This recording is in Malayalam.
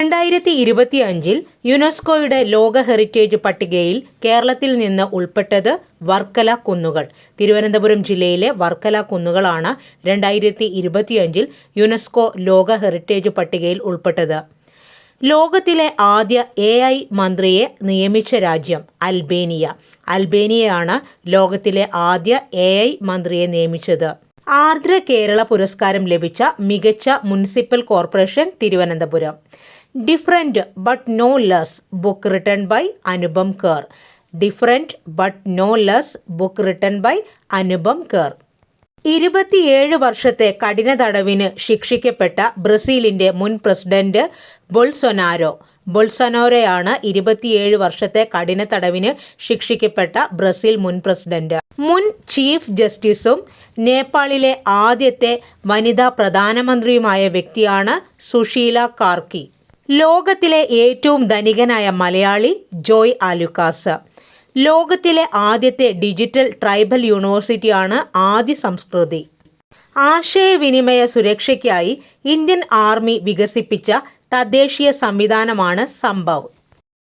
രണ്ടായിരത്തി ഇരുപത്തി അഞ്ചിൽ യുനെസ്കോയുടെ ലോക ഹെറിറ്റേജ് പട്ടികയിൽ കേരളത്തിൽ നിന്ന് ഉൾപ്പെട്ടത് വർക്കല കുന്നുകൾ. തിരുവനന്തപുരം ജില്ലയിലെ വർക്കല കുന്നുകളാണ് രണ്ടായിരത്തി ഇരുപത്തിയഞ്ചിൽ യുനെസ്കോ ലോക ഹെറിറ്റേജ് പട്ടികയിൽ ഉൾപ്പെട്ടത്. ലോകത്തിലെ ആദ്യ എ ഐ മന്ത്രിയെ നിയമിച്ച രാജ്യം അൽബേനിയ. അൽബേനിയയാണ് ലോകത്തിലെ ആദ്യ എ ഐ മന്ത്രിയെ നിയമിച്ചത്. ആർദ്ര കേരള പുരസ്കാരം ലഭിച്ച മികച്ച municipal corporation Thiruvananthapuram. Different but no less book written by Anupam Kher different but no less book written by Anupam Kher ഇരുപത്തിയേഴ് വർഷത്തെ കഠിന തടവിന് ശിക്ഷിക്കപ്പെട്ട ബ്രസീലിന്റെ മുൻ പ്രസിഡന്റ് ബൊൾസൊനാരോ. ബൊൾസനോരയാണ് ഇരുപത്തിയേഴ് വർഷത്തെ കഠിന തടവിന് ശിക്ഷിക്കപ്പെട്ട ബ്രസീൽ മുൻ പ്രസിഡന്റ്. മുൻ ചീഫ് ജസ്റ്റിസും നേപ്പാളിലെ ആദ്യത്തെ വനിതാ പ്രധാനമന്ത്രിയുമായ വ്യക്തിയാണ് സുശീല കാർക്കി. ലോകത്തിലെ ഏറ്റവും ധനികനായ മലയാളി ജോയ് ആലുക്കാസ്. ലോകത്തിലെ ആദ്യത്തെ ഡിജിറ്റൽ ട്രൈബൽ യൂണിവേഴ്സിറ്റിയാണ് ആദ്യ സംസ്കൃതി. ആശയവിനിമയ സുരക്ഷയ്ക്കായി ഇന്ത്യൻ ആർമി വികസിപ്പിച്ച തദ്ദേശീയ സംവിധാനമാണ് സംഭവ്.